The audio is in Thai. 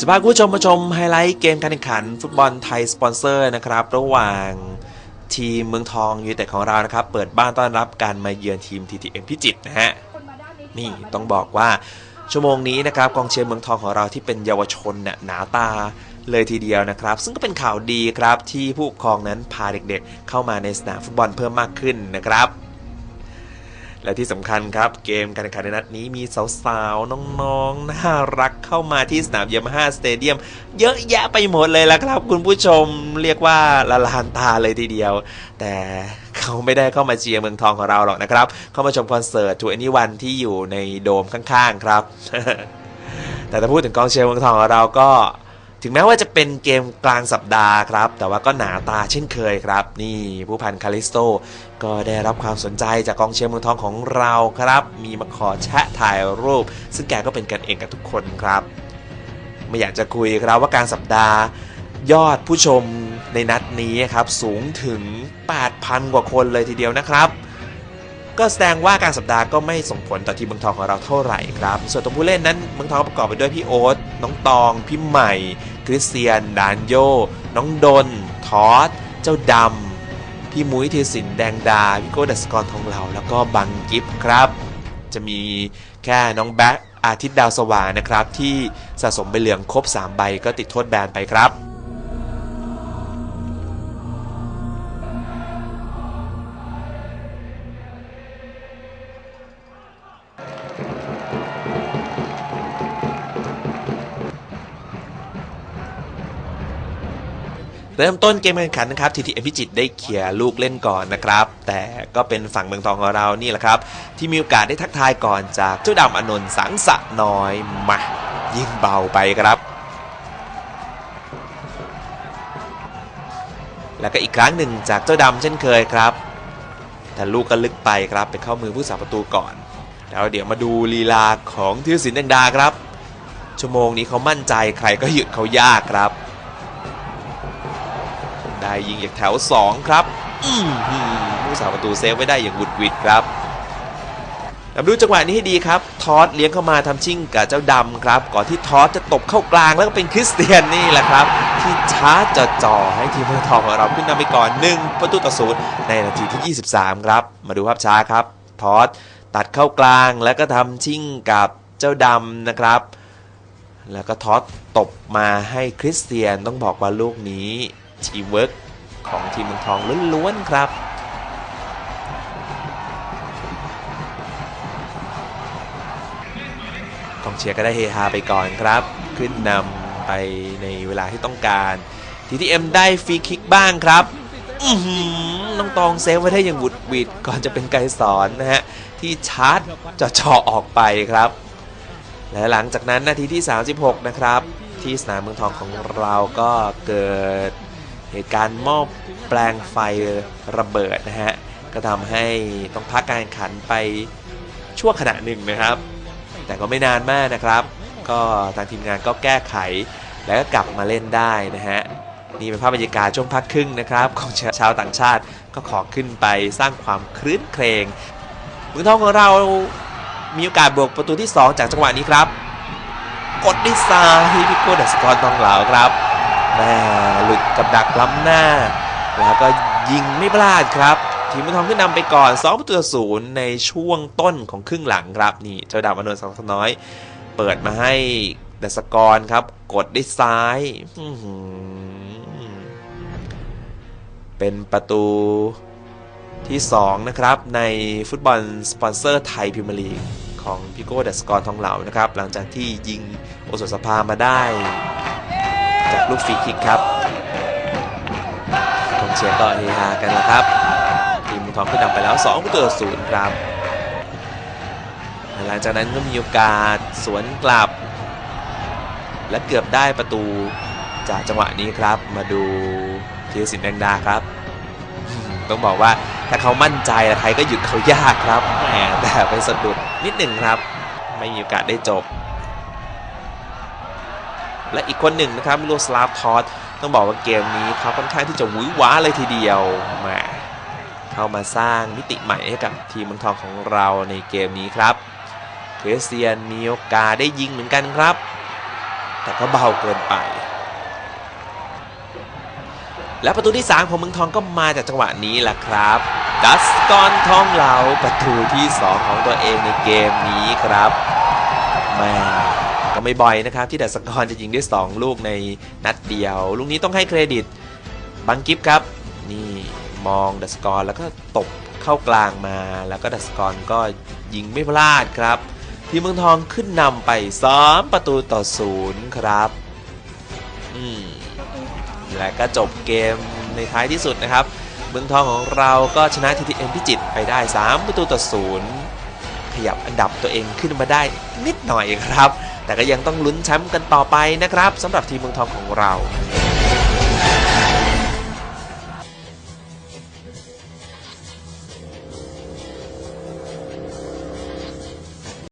จะพาคุณผู้ชมมาชมไฮไลท์เกมการแข่งขัน ฟุตบอลไทยสปอนเซอร์นะครับ ระหว่างทีมเมืองทองยูไนเต็ดของเรานะครับ เปิดบ้านต้อนรับการมาเยือนทีม TTM พิจิตรนะฮะ นี่ต้องบอกว่าชั่วโมงนี้นะครับกองเชียร์เมืองทองของเราที่เป็นเยาวชนเนี่ยหนาตาเลยทีเดียวนะครับ ซึ่งก็เป็นข่าวดีครับที่ผู้ปกครองนั้นพาเด็กๆ เข้ามาในสนามฟุตบอลเพิ่มมากขึ้นนะครับ และที่สำคัญครับ เกมการแข่งขันในนัดนี้มีสาวๆ น้องๆ น่ารักเข้ามาที่สนามยามาฮ่าสเตเดียม เยอะแยะไปหมดเลยละครับ คุณผู้ชมเรียกว่าละลานตาเลยทีเดียว แต่เขาไม่ได้เข้ามาเชียร์เมืองทองของเราหรอกนะครับ เข้ามาชมคอนเสิร์ตทูแอนนี่วันที่อยู่ในโดมข้างๆ ครับ แต่ถ้าพูดถึงกองเชียร์เมืองทองของเราก็ ถึงแม้ว่าจะเป็นเกมกลางสัปดาห์ครับ แต่ว่าก็หนาตาเช่นเคยครับ นี่ผู้พันคาริสโตก็ได้รับความสนใจจากกองเชียร์เมืองทองของเราครับ มีมาขอแชะถ่ายรูป ซึ่งแกก็เป็นกันเองกับทุกคนครับ ไม่อยากจะคุยครับว่ากลางสัปดาห์ ยอดผู้ชมในนัดนี้ครับ สูงถึง 8,000 กว่าคนเลยทีเดียวนะครับ ก็แสดงว่าการสัปดาห์ก็ไม่ส่งผลต่อทีมเมืองทองของเราเท่าไหร่ครับ ส่วนตัวผู้เล่นนั้นเมืองทองประกอบไปด้วยพี่โอ๊ตน้องตอง พี่ใหม่ คริสเตียน ดานโย น้องดน ทอส เจ้าดำ พี่มุ้ยเทีสินแดงดา พี่โก้ดัสกรทองเหลาแล้วก็บังกิฟครับ จะมีแค่น้องแบ็คอาทิตย์ดาวสว่างนะครับที่สะสมใบเหลืองครบ 3 ใบก็ติดโทษแบนไปครับ เริ่มต้นเกมการแข่งขันนะครับทีทีเอพิจิตได้เขี่ยลูกเล่นก่อนนะครับ แต่ก็เป็นฝั่งเมืองทองของเรานี่แหละครับ ที่มีโอกาสได้ทักทายก่อนจากเจ้าดำอนนท์สังสะน้อยมายิงเบาไปครับ แล้วก็อีกครั้งหนึ่งจากเจ้าดำเช่นเคยครับ แต่ลูกก็ลึกไปครับไปเข้ามือผู้สาประตูก่อนแล้วเดี๋ยวมาดูลีลาของธีรศิลป์แดงดาครับ ชั่วโมงนี้เขามั่นใจใครก็หยุดเขายากครับ ได้ยิงจากแถว 2 ครับผู้สาประตูเซฟไว้ได้อย่างหวุดหวิดครับแล้วดูจังหวะนี้ให้ดีครับ ทอสเลี้ยงเข้ามาทำชิ่งกับเจ้าดำครับ ก่อนที่ทอสจะตบเข้ากลางแล้วก็เป็นคริสเตียนนี่แหละครับ ที่ช้าจะจ่อให้ทีมเมืองทองของเราขึ้นนำไปก่อน 1 ประตูต่อศูนย์ในนาทีที่ 23 ครับ มาดูภาพช้าครับ ทอสตัดเข้ากลางแล้วก็ทำชิ่งกับเจ้าดำนะครับ แล้วก็ทอสตบมาให้คริสเตียนต้องบอกว่าลูกนี้ ทีมเวิร์กของทีมเมืองทองล้วนๆครับกองเชียร์ก็ได้เฮฮาไปก่อนครับ ขึ้นนำไปในเวลาที่ต้องการ TTM ได้ฟรีคิกบ้างครับน้องตองเซฟไว้ได้อย่างหวุดวิดก่อนจะเป็นไกสอนนะฮะ ที่ชาร์จจะเฉาะออกไปครับ และหลังจากนั้นนาทีที่ 36 นะครับ ที่สนามเมืองทองของเราก็เกิด เหตุการณ์หม้อแปลงไฟระเบิดนะฮะ ก็ทำให้ต้องพักการแข่งขันไปชั่วขณะหนึ่งนะครับ แต่ก็ไม่นานมากนะครับ ก็ทางทีมงานก็แก้ไข แล้วก็กลับมาเล่นได้นะฮะ นี่เป็นภาพบรรยากาศช่วงพักครึ่งนะครับ ของชาวต่างชาติก็ขอขึ้นไปสร้างความคลื้นเครงเมืองทองของเรามีโอกาสบวกประตูที่ 2 จากจังหวะนี้ครับ กดด้วยซ้ายพี่โก้ดัสกอรทองเหลาครับ แม่หลุดกับดักล้ำหน้า แล้วก็ยิงไม่พลาดครับ ทีมเมืองทองขึ้นนำไปก่อน2ประตูศูนย์ในช่วงต้นของครึ่งหลังครับนี่เจ้าดาวอานนท์สังสน้อย เปิดมาให้ดัสกรครับ กดด้วยซ้ายเป็นประตูที่ 2 นะครับ ในฟุตบอลสปอนเซอร์ไทยพรีเมียร์ลีกของพิโก้ดัสกรทองเหลานะครับ หลังจากที่ยิงโอสถสภามาได้ จากลูกฟรีคิกครับกองเชียร์ก็เฮฮากันแล้วครับ ทีมทองขึ้นนำไปแล้ว2ประตูต่อศูนย์ครับ หลังจากนั้นก็มีโอกาสสวนกลับ และเกือบได้ประตูจากจังหวะนี้ครับ มาดูธีรศิลป์แดงดาครับ ต้องบอกว่าถ้าเขามั่นใจใครก็หยุดเขายากครับแต่ไปสะดุดนิดหนึ่งครับ ไม่มีโอกาสได้จบ และอีกคนหนึ่งนะครับมิโลสลาฟทอสต้องบอกว่าเกมนี้เขาค่อนข้างที่จะหวือหวาเลยทีเดียวแหมเข้ามาสร้างมิติใหม่ให้กับทีมเมืองทองของเราในเกมนี้ครับคริสเตียนมีโอกาสได้ยิงเหมือนกันครับ แต่ก็เบาเกินไป และประตูที่ 3 ของเมืองทองก็มาจากจังหวะนี้แหละครับดัสกอนทองเหลาประตูที่ 2 ของตัวเองในเกมนี้ครับแม่ ก็ไม่บ่อยนะครับที่ดัสกอนจะยิงได้ 2 ลูกในนัดเดียว ลูกนี้ต้องให้เครดิตบังกิฟครับ นี่มองดัสกอนแล้วก็ตบเข้ากลางมา แล้วก็ดัสกอนก็ยิงไม่พลาดครับ ทีมเมืองทองขึ้นนำไป3ประตูต่อศูนย์ครับอืมและก็จบเกมในท้ายที่สุดนะครับ เมืองทองของเราก็ชนะ TTM พิจิตรไปได้ 3 ประตูต่อศูนย์ขยับอันดับตัวเองขึ้นมาได้นิดหน่อยครับ แต่ก็ยังต้องลุ้นแชมป์กันต่อไปนะครับสำหรับทีมเมืองทองของเรา